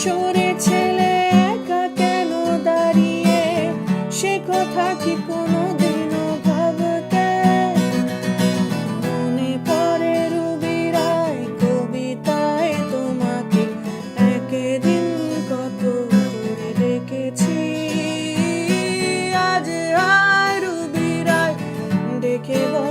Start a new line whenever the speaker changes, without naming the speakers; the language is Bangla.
মিশরে ছেলে একা কেন দাঁড়িয়ে? সে কথা কি কোনো দিনও ভাবতে? মনে পড়ে রুবিরায় কবিতায় তোমাকে একদিন কত করে ডেকেছি আজ আর রুবিরায় ডেকে বল